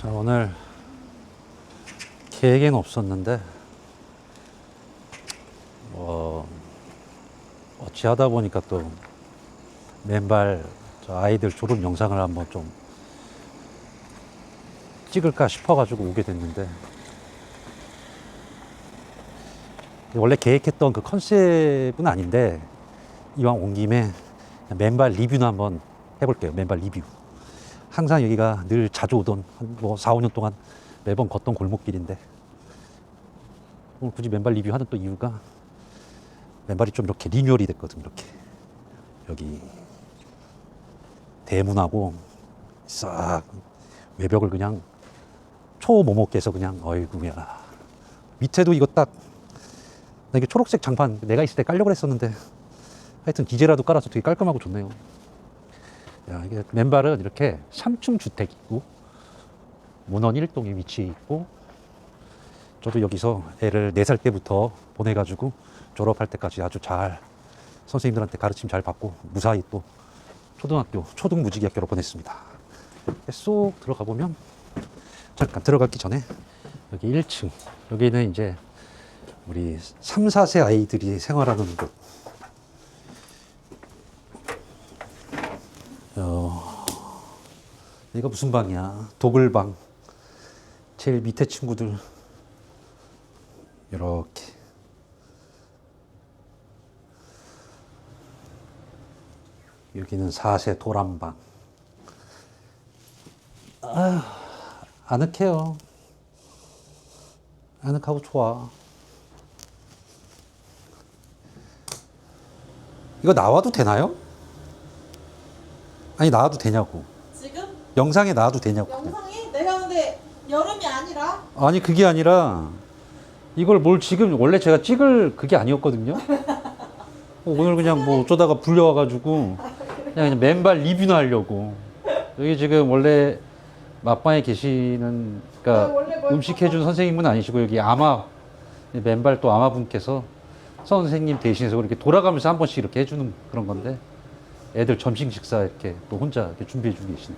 자 오늘 계획은 없었는데 뭐 어찌 하다 보니까 또 맨발 저 아이들 졸업 영상을 한번 좀 찍을까 싶어가지고 오게 됐는데 원래 계획했던 그 컨셉은 아닌데 이왕 온 김에 맨발 리뷰나 한번 해볼게요. 맨발 리뷰. 항상 여기가 늘 자주 오던 한뭐 4, 5년 동안 매번 걷던 골목길인데 오늘 굳이 맨발 리뷰하는 또 이유가 맨발이 좀 이렇게 리뉴얼이 됐거든 이렇게 여기 대문하고 싹 외벽을 그냥 초모모께서 그냥 어이구 야 밑에도 이거 딱나 이게 초록색 장판 내가 있을 때 깔려고 했었는데 하여튼 기재라도 깔아서 되게 깔끔하고 좋네요. 야, 이게 맨발은 이렇게 3층 주택이고 문헌 1동에 위치해 있고 저도 여기서 애를 4살 때부터 보내가지고 졸업할 때까지 아주 잘 선생님들한테 가르침 잘 받고 무사히 또 초등학교 초등 무지개학교로 보냈습니다. 쏙 들어가 보면 잠깐 들어가기 전에 여기 1층. 여기는 이제 우리 3, 4세 아이들이 생활하는 곳 어, 이거 무슨 방이야? 도굴방. 제일 밑에 친구들. 이렇게. 여기는 4세 도란방. 아, 아늑해요. 아늑하고 좋아. 이거 나와도 되나요? 아니 나와도 되냐고. 지금 영상에 나와도 되냐고. 영상이 내가 근데 여름이 아니라 아니 그게 아니라 이걸 뭘 지금 원래 제가 찍을 그게 아니었거든요. 어, 오늘 그냥 뭐 어쩌다가 불려와가지고 그냥, 그냥 맨발 리뷰나 하려고. 여기 지금 원래 맛방에 계시는 아, 그러니까 원래 뭘 음식 해준 선생님은 아니시고 여기 아마 맨발 또 아마 분께서 선생님 대신해서 이렇게 돌아가면서 한 번씩 이렇게 해주는 그런 건데 애들 점심 식사 이렇게 또 혼자 이렇게 준비해 주고 계시네.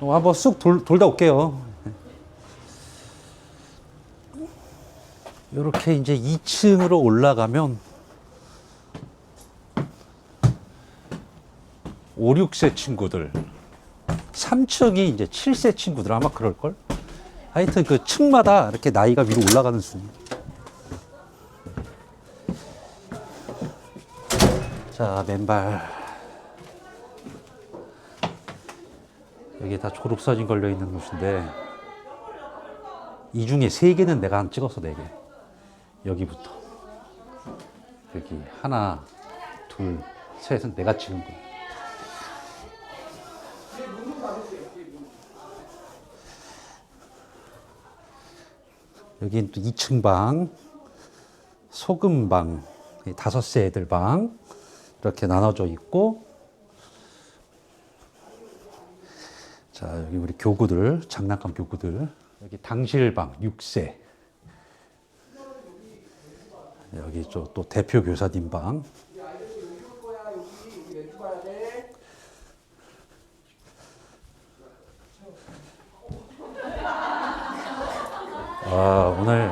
또 한번 쑥 돌, 돌다 올게요. 이렇게 이제 2층으로 올라가면 5, 6세 친구들 3층이 이제 7세 친구들 아마 그럴걸? 하여튼 그 층마다 이렇게 나이가 위로 올라가는 순. 자, 맨발. 여기 다 졸업사진 걸려 있는 곳인데, 이 중에 세 개는 내가 안 찍었어, 네 개. 여기부터. 여기 하나, 둘, 셋은 내가 찍은 거. 여긴 또 2층 방, 소금 방, 이 다섯 세 애들 방 이렇게 나눠져 있고, 자 여기 우리 교구들 장난감 교구들 여기 당실 방 6세 여기 저 또 대표 교사님 방 아, 오늘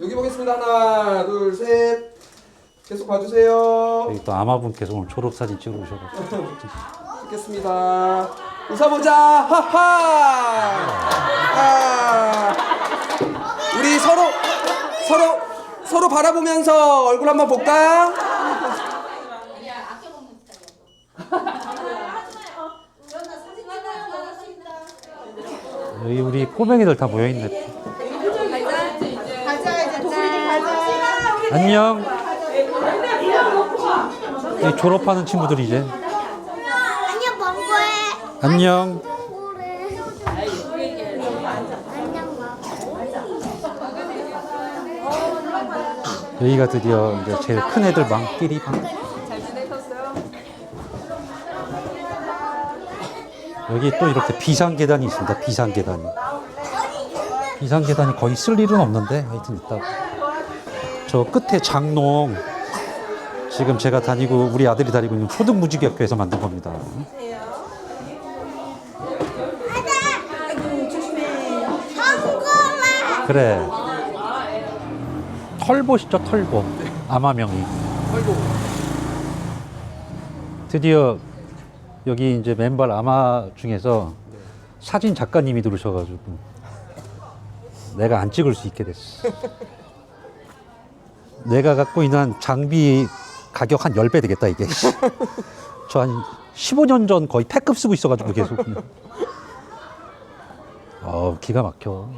여기 보겠습니다. 하나, 둘, 셋. 계속 봐주세요. 여기 또 아마분께서 오늘 졸업사진 찍어 오셔가지고 찍겠습니다. 웃어보자. 하하. 아. 우리 서로 서로 서로 바라보면서 얼굴 한번 볼까? 여기 우리 꼬맹이들 다 모여있네 안녕 이 졸업하는 친구들 이제. 안녕. 여기가 드디어 이제 제일 큰 애들 방끼리 방 여기 또 이렇게 비상 계단이 있습니다. 비상 계단이. 비상 계단이 거의 쓸 일은 없는데 하여튼 있다고. 저 끝에 장롱. 지금 제가 다니고 우리 아들이 다니고 있는 초등 무지개학교에서 만든 겁니다 아이고 조심해 그래. 털보시죠, 털보. 아마명이. 드디어 여기 이제 맨발 아마 중에서 사진 작가님이 들으셔가지고 내가 안 찍을 수 있게 됐어. 내가 갖고 있는 장비 가격 한 10배 되겠다, 이게. 저 한 15년 전 거의 패급 쓰고 있어가지고 계속. 그냥. 어, 기가 막혀.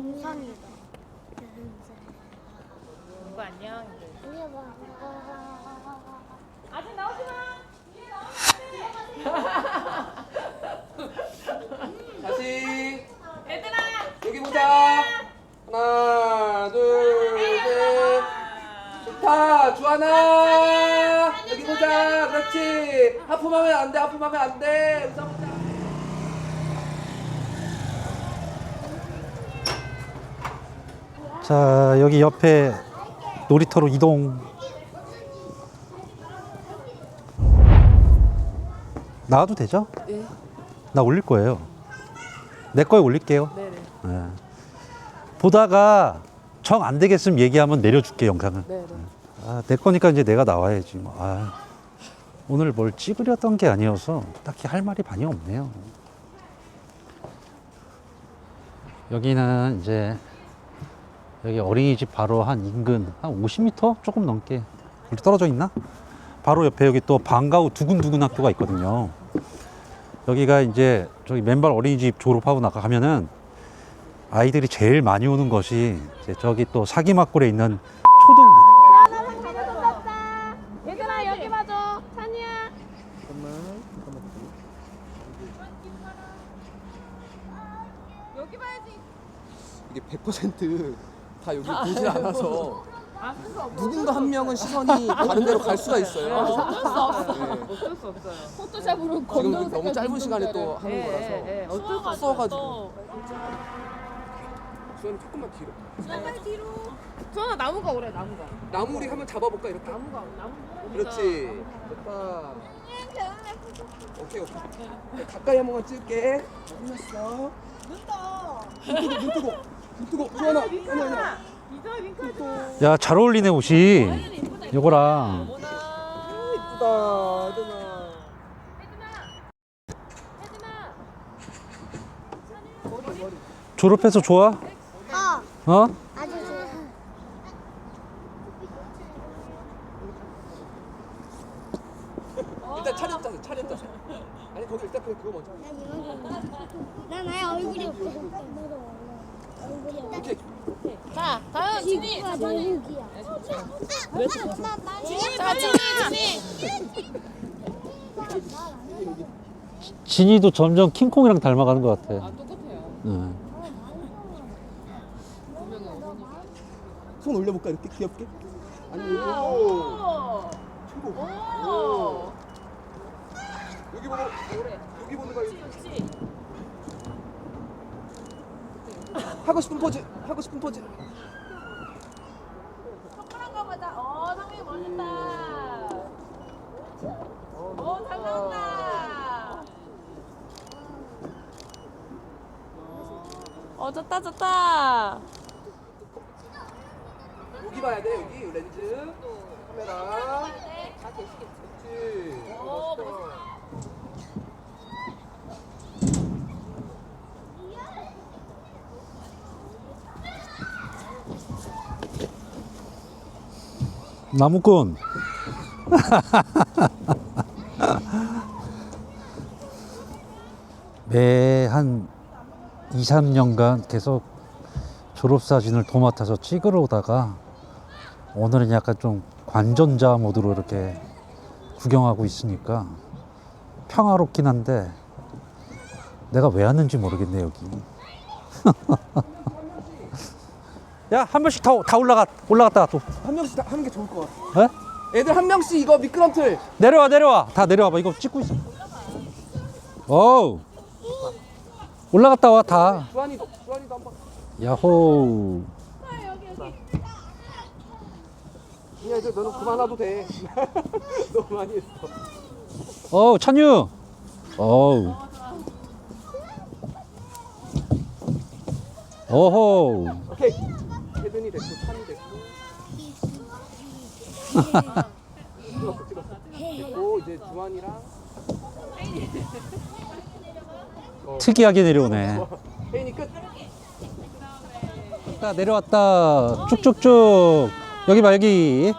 영상이다. 오빠 안녕. 아니야 봐. 아직 나오지 마. 다시. 얘들아. 여기 보자. 하나, 둘, 셋. 좋다. 주하나. 여기 보자. 그렇지. 하품하면 안 돼. 하품하면 안 돼. 웃어보 자. 자, 여기 옆에 놀이터로 이동. 나와도 되죠? 네. 나 올릴 거예요. 내 거에 올릴게요. 네네. 네. 보다가 정 안 되겠으면 얘기하면 내려줄게 영상을. 네네. 아, 내 거니까 이제 내가 나와야지. 뭐. 아, 오늘 뭘 찍으려던 게 아니어서 딱히 할 말이 많이 없네요. 여기는 이제 여기 어린이집 바로 한 인근 한 50m 조금 넘게 우리 떨어져 있나? 바로 옆에 여기 또 방과후 두근두근 학교가 있거든요. 여기가 이제 저기 맨발 어린이집 졸업하고 나가면은 아이들이 제일 많이 오는 것이 이제 저기 또 사기막골에 있는 초등 얘들아 여기 봐줘. 찬이야. 여기 봐야지. 이게 100% 다 여기 보질 않아서 없어. 누군가 한 명은 시선이 다른 데로 갈 수가 있어요. 어쩔 수 없어. 네. 어쩔 수 없어요. 포토샵으로 지금 너무 짧은 시간에 또 하는 예, 거라서 예, 예. 어쩔 수 없어. 써가지고 수현이 조금만 뒤로 빨리 뒤로. 수원아 나무가 오래 나무가. 나무 우리 한번 잡아볼까 이렇게 나무가 나무. 그렇지 좋다 오케이 오케이 네, 가까이 한 번만 찍을게 끝났어 눈 뜨고 눈 뜨고 눈 아니 아니야 윙크. 야잘 어울리네 옷이 요거랑 이쁘다 졸업해서 좋아? 어, 어? 아주 좋아. 일단 차렷 자세 차렷 자세 아니 거기 일단 그냥 그거 먼저 난 아예 얼굴이 없어. 오케이 자 다음 진이. 지구가 너무기야. 왜자 진이 진이. 진이도 점점 킹콩이랑 닮아가는 것 같아. 아 똑같아요. 응. 손 올려볼까 이렇게 귀엽게 아니 여기 오. 최고 오. 여기 보고 여기 보는 거 그렇지. 하고 싶은 포즈 하고 싶은 포즈 손가락 가보자. 어 상민이 멋있다. 어잘 나온다. 어 좋다 좋다. 여기 봐야 돼 여기 렌즈 카메라 그렇지 오, 멋있다. 나무꾼. 매 한 2, 3년간 계속 졸업사진을 도맡아서 찍으러 오다가 오늘은 약간 좀 관전자 모드로 이렇게 구경하고 있으니까 평화롭긴 한데 내가 왜 왔는지 모르겠네 여기. 야, 한 명씩 다, 다 올라가, 올라갔다, 또. 한 명씩 다 하는 게 좋을 것 같아. 에? 애들 한 명씩 이거 미끄럼틀. 내려와, 내려와. 다 내려와봐. 이거 찍고 있어. 어우. 올라갔다 와, 다. 주한이도, 주한이도 한 번. 야호. 야, 이제 너는 그만 와도 돼. 너무 많이 했어. 어우, 찬유. 어우. 어호. 오케이. 됐고 3이 됐고. 그리고 이제 주환이랑 특이하게 내려오네. 혜인이 끝. 내려왔다. 쭉쭉쭉. 여기 말기.